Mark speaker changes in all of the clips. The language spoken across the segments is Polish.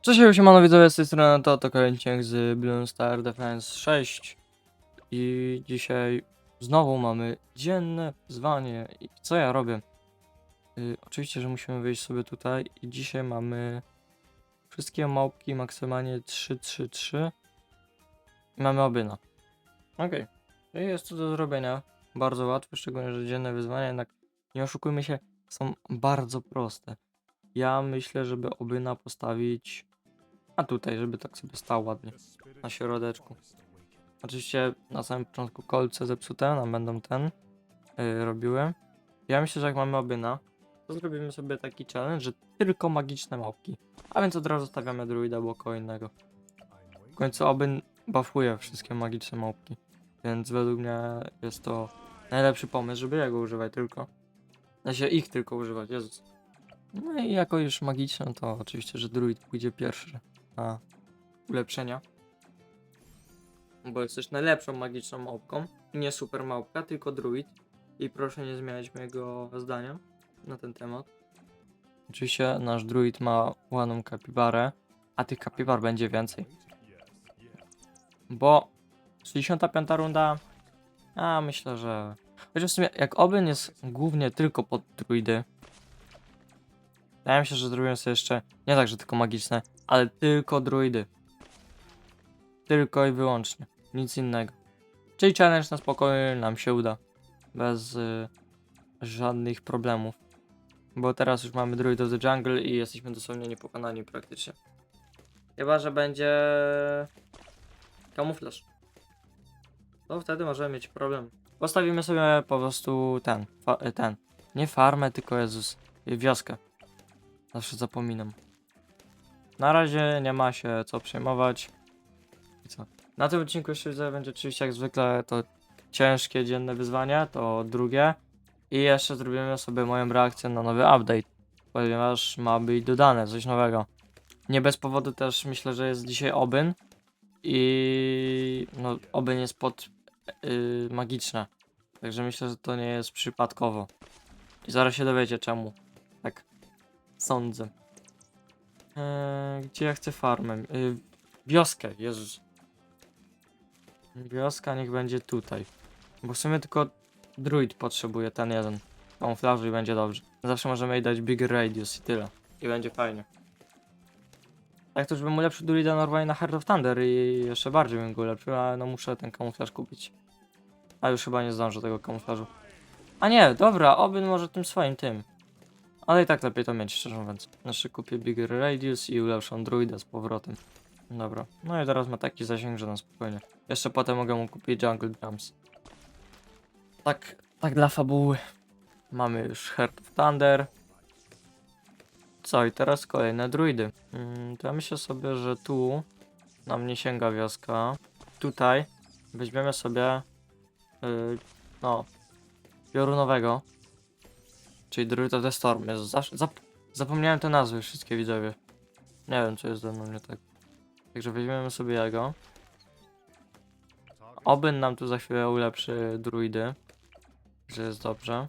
Speaker 1: Cześć, siemano widzowie, z tej strony to, to Kolejniak z Blue Star Defense 6 i dzisiaj znowu mamy dzienne wyzwanie i co ja robię? Y, oczywiście, że musimy wyjść sobie tutaj i dzisiaj mamy wszystkie małpki maksymalnie 3, 3, 3 i mamy obyna. Okej, I jest to do zrobienia, bardzo łatwe, szczególnie, że dzienne wyzwania jednak, nie oszukujmy się, są bardzo proste. Ja myślę, żeby obyna postawić a tutaj, żeby tak sobie stał ładnie na środeczku. Oczywiście na samym początku kolce zepsute nam będą ten yy, robiły. Ja myślę, że jak mamy obyna, to zrobimy sobie taki challenge, że tylko magiczne małpki. A więc od razu stawiamy druida boko innego. W końcu obyn buffuje wszystkie magiczne małpki. Więc według mnie jest to najlepszy pomysł, żeby jego używać tylko. Znaczy ich tylko używać, Jezus. No i jako już magiczne, to oczywiście, że druid pójdzie pierwszy na ulepszenia. Bo jest też najlepszą magiczną małpką. Nie super małpka, tylko druid. I proszę nie zmieniać mojego zdania na ten temat. Oczywiście nasz druid ma ładną kapibarę, a tych kapibar będzie więcej. Bo 65 runda, a myślę, że... Chociaż w sumie jak Obyn jest głównie tylko pod druidy, Wydaje mi się, że zrobiłem sobie jeszcze, nie tak, że tylko magiczne, ale tylko druidy. Tylko i wyłącznie. Nic innego. Czyli challenge na spokojnie nam się uda. Bez y, żadnych problemów. Bo teraz już mamy Druid of the Jungle i jesteśmy dosłownie niepokonani praktycznie. Chyba, że będzie kamuflaż. To wtedy możemy mieć problem. Postawimy sobie po prostu ten, ten. Nie farmę, tylko Jezus, wioskę. Zawsze zapominam. Na razie nie ma się co przejmować. I co? Na tym odcinku jeszcze będzie oczywiście jak zwykle to ciężkie dzienne wyzwanie, to drugie. I jeszcze zrobimy sobie moją reakcję na nowy update, ponieważ ma być dodane coś nowego. Nie bez powodu też myślę, że jest dzisiaj Obyn. I no, Obyn jest pod yy, magiczne. Także myślę, że to nie jest przypadkowo. I zaraz się dowiecie czemu. Sądzę. Eee, gdzie ja chcę farmę? Yy, wioskę, Jezus. Wioska niech będzie tutaj. Bo w sumie tylko druid potrzebuje ten jeden. Kamuflażu i będzie dobrze. Zawsze możemy jej dać bigger radius i tyle. I będzie fajnie. Tak to już bym ulepszył druida normalnie na Heart of Thunder i jeszcze bardziej bym go ulepszył, ale no muszę ten kamuflaż kupić. A już chyba nie zdążę tego kamuflażu. A nie, dobra, obyn może tym swoim tym. Ale i tak lepiej to mieć, szczerze mówiąc. Znaczy kupię Bigger Radius i ulepszą druida z powrotem. Dobra. No i teraz ma taki zasięg, że na spokojnie. Jeszcze potem mogę mu kupić Jungle Drums. Tak, tak dla fabuły. Mamy już Heart of Thunder. Co i teraz kolejne druidy. Mm, to ja myślę sobie, że tu nam nie sięga wioska. Tutaj weźmiemy sobie yy, no piorunowego. Czyli Druid of the Storm. Zawsze, zap, zapomniałem te nazwy wszystkie widzowie. Nie wiem co jest ze mną nie tak. Także weźmiemy sobie jego. Obyn nam tu za chwilę ulepszy druidy. Że jest dobrze.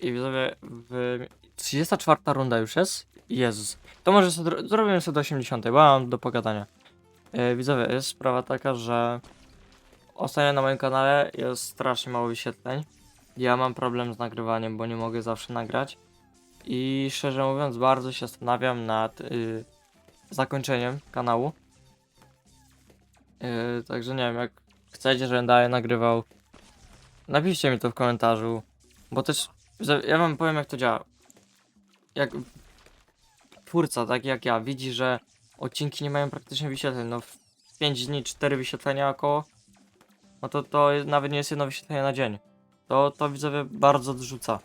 Speaker 1: I widzowie, w 34 runda już jest. Jezus. To może sobie, zrobimy sobie do 80, bo mam do pogadania. Yy, widzowie, jest sprawa taka, że ostatnio na moim kanale jest strasznie mało wyświetleń. Ja mam problem z nagrywaniem, bo nie mogę zawsze nagrać. I szczerze mówiąc, bardzo się zastanawiam nad y, zakończeniem kanału. Y, także nie wiem, jak chcecie, żebym dalej nagrywał, napiszcie mi to w komentarzu. Bo też, ja wam powiem, jak to działa. Jak twórca, tak jak ja, widzi, że odcinki nie mają praktycznie wyświetleń, no w 5 dni 4 wyświetlenia około, no to to nawet nie jest jedno wyświetlenie na dzień to, to widzowie bardzo odrzuca.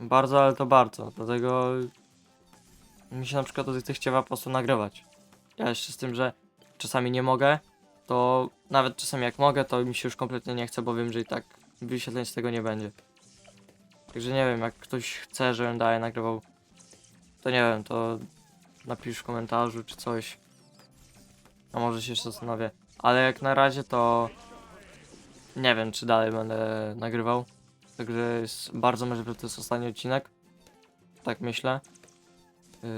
Speaker 1: Bardzo, ale to bardzo. Dlatego mi się na przykład od tych chciała po prostu nagrywać. Ja jeszcze z tym, że czasami nie mogę, to nawet czasami jak mogę, to mi się już kompletnie nie chce, bo wiem, że i tak wyświetleń z tego nie będzie. Także nie wiem, jak ktoś chce, żebym dalej nagrywał, to nie wiem, to napisz w komentarzu czy coś. A może się jeszcze zastanowię. Ale jak na razie to nie wiem, czy dalej będę nagrywał. Także jest bardzo możliwe, że to jest ostatni odcinek. Tak myślę. Yy...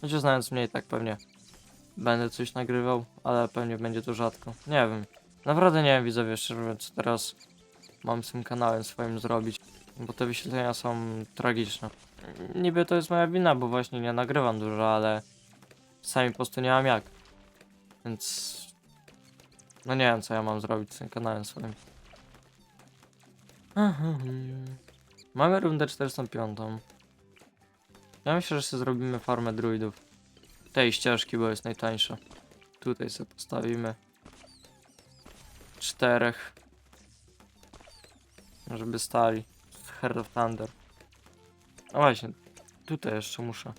Speaker 1: Chociaż znając mnie tak pewnie będę coś nagrywał, ale pewnie będzie to rzadko. Nie wiem. Naprawdę nie wiem widzowie, szczerze co teraz mam z tym kanałem swoim zrobić. Bo te wyświetlenia są tragiczne. Niby to jest moja wina, bo właśnie nie nagrywam dużo, ale sami po prostu nie mam jak. Więc no nie wiem co ja mam zrobić z tym kanałem swoim. Mamy rundę 405. Ja myślę, że sobie zrobimy farmę druidów. Tej ścieżki, bo jest najtańsza. Tutaj sobie postawimy. Czterech. Żeby stali. Heart of Thunder. No właśnie, tutaj jeszcze muszę.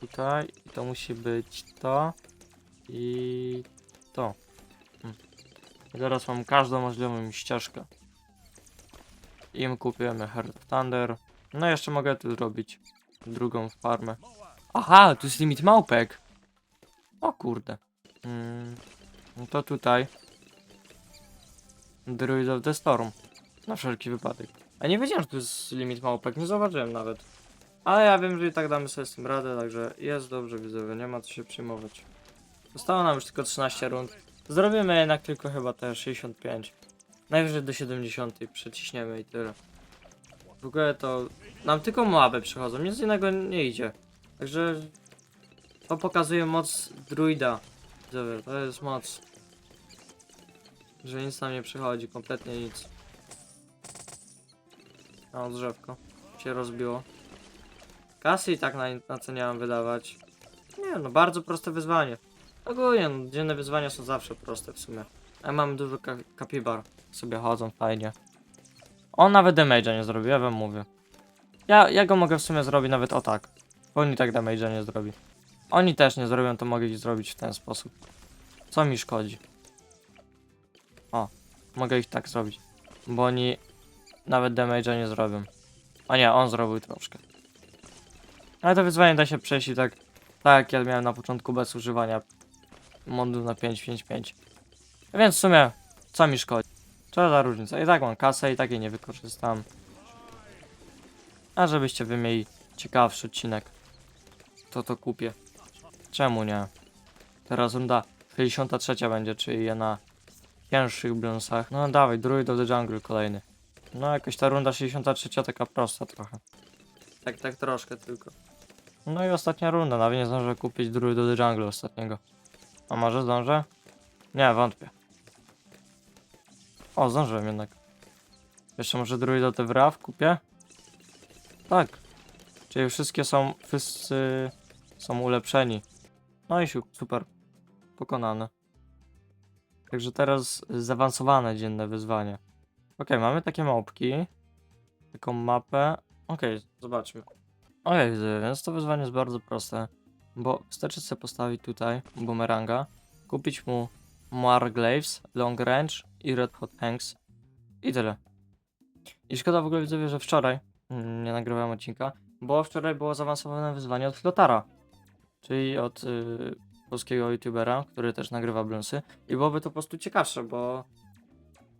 Speaker 1: Tutaj i to musi być to i to. Teraz mam każdą możliwą ścieżkę. Im kupujemy of Thunder. No jeszcze mogę tu zrobić drugą farmę. Aha, tu jest limit małpek. O kurde. Mm, no to tutaj. Druid of the Storm. Na wszelki wypadek. A nie wiedziałem, że tu jest limit małpek, nie zauważyłem nawet. Ale ja wiem, że i tak damy sobie z tym radę, także jest dobrze widzowie, nie ma co się przejmować. Zostało nam już tylko 13 rund. Zrobimy jednak tylko chyba te 65. Najwyżej do 70 przeciśniemy i tyle. W ogóle to nam tylko moaby przychodzą, nic innego nie idzie. Także to pokazuje moc druida. Widzowie, to jest moc. Że nic nam nie przychodzi, kompletnie nic. O, drzewko się rozbiło. Kasy i tak na, na co nie mam wydawać. Nie no, bardzo proste wyzwanie. Ogólnie, no, dzienne wyzwania są zawsze proste w sumie. A mam dużo ka kapibar. Sobie chodzą fajnie. On nawet damage'a nie zrobi, ja wam mówię. Ja, ja go mogę w sumie zrobić nawet o tak. Bo oni tak damage'a nie zrobi. Oni też nie zrobią, to mogę ich zrobić w ten sposób. Co mi szkodzi? O, mogę ich tak zrobić. Bo oni nawet damage'a nie zrobią. A nie, on zrobił troszkę. Ale to wyzwanie da się przejść i tak, tak jak ja miałem na początku bez używania modu na 5.5.5. Więc w sumie, co mi szkodzi? Co za różnica? I tak mam kasę i tak jej nie wykorzystam. A żebyście wy mieli ciekawszy odcinek, to to kupię. Czemu nie? Teraz runda 63 będzie, czyli na cięższych blonsach. No dawaj, Druid of the Jungle kolejny. No jakoś ta runda 63 taka prosta trochę. Tak, tak troszkę tylko. No i ostatnia runda, nawet nie zdążę kupić Druid of the Jungle ostatniego. A może zdążę? Nie, wątpię. O, zdążyłem jednak. Jeszcze może Druid of the Wrath kupię? Tak. Czyli wszystkie są, wszyscy są ulepszeni. No i siu- super. Pokonane. Także teraz zaawansowane dzienne wyzwanie. Okej, mamy takie małpki. Taką mapę. Okej, zobaczmy. Okej, widzę, więc to wyzwanie jest bardzo proste. Bo wystarczy sobie postawić tutaj bumeranga, kupić mu Marglaves, Long Range i Red Hot Hanks i tyle. I szkoda w ogóle widzowie, że wczoraj mm, nie nagrywałem odcinka, bo wczoraj było zaawansowane wyzwanie od Flotara, czyli od y, polskiego youtubera, który też nagrywa blonsy i byłoby to po prostu ciekawsze, bo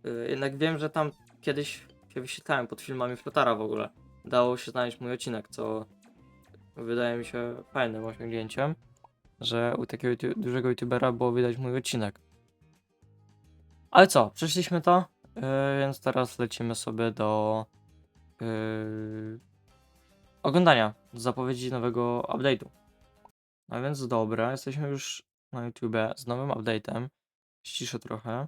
Speaker 1: y, jednak wiem, że tam kiedyś się wyświetlałem pod filmami Flotara w ogóle. Dało się znaleźć mój odcinek, co wydaje mi się fajnym osiągnięciem, że u takiego dużego youtubera było widać mój odcinek. Ale co, przeszliśmy to, yy, więc teraz lecimy sobie do yy, oglądania zapowiedzi nowego update'u. A więc dobra, jesteśmy już na YouTube z nowym update'em. Ściszę trochę.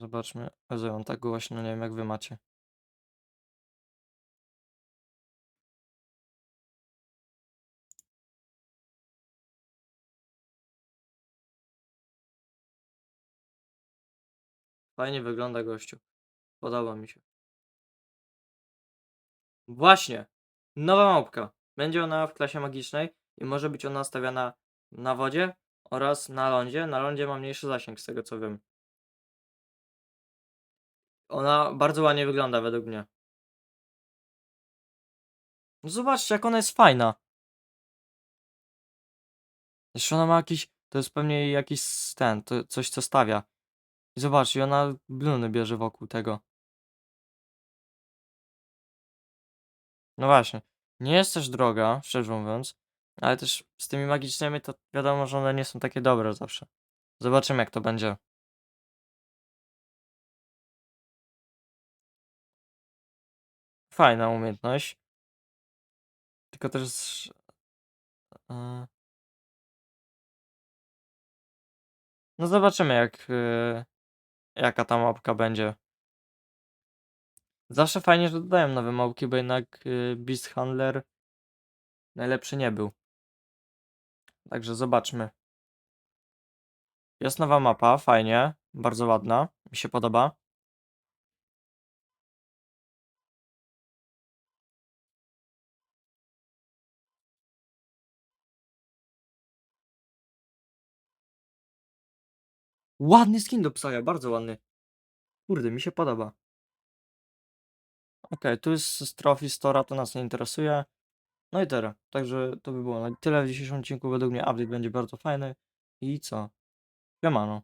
Speaker 1: Zobaczmy. Mam tak głośno, nie wiem jak wy macie. Fajnie wygląda gościu. Podoba mi się. Właśnie! Nowa małpka. Będzie ona w klasie magicznej i może być ona stawiana na wodzie oraz na lądzie. Na lądzie ma mniejszy zasięg, z tego co wiem. Ona bardzo ładnie wygląda według mnie. No Zobaczcie, jak ona jest fajna. Jeszcze ona ma jakiś. To jest pewnie jakiś ten, to coś co stawia. I zobaczcie, ona bluny bierze wokół tego. No właśnie. Nie jest też droga, szczerze mówiąc, ale też z tymi magicznymi to wiadomo, że one nie są takie dobre zawsze. Zobaczymy jak to będzie. Fajna umiejętność. Tylko też... e, No zobaczymy jak... Jaka ta mapka będzie. Zawsze fajnie, że dodają nowe małpki, bo jednak y, Beast Handler najlepszy nie był. Także zobaczmy. Jest nowa mapa, fajnie, bardzo ładna, mi się podoba. Ładny skin do psaja, bardzo ładny. Kurde, mi się podoba. Okej, tu jest z Trophy Stora, to nas nie interesuje. No i tyle. Także to by było na tyle w dzisiejszym odcinku. Według mnie update będzie bardzo fajny. I co? Siemano.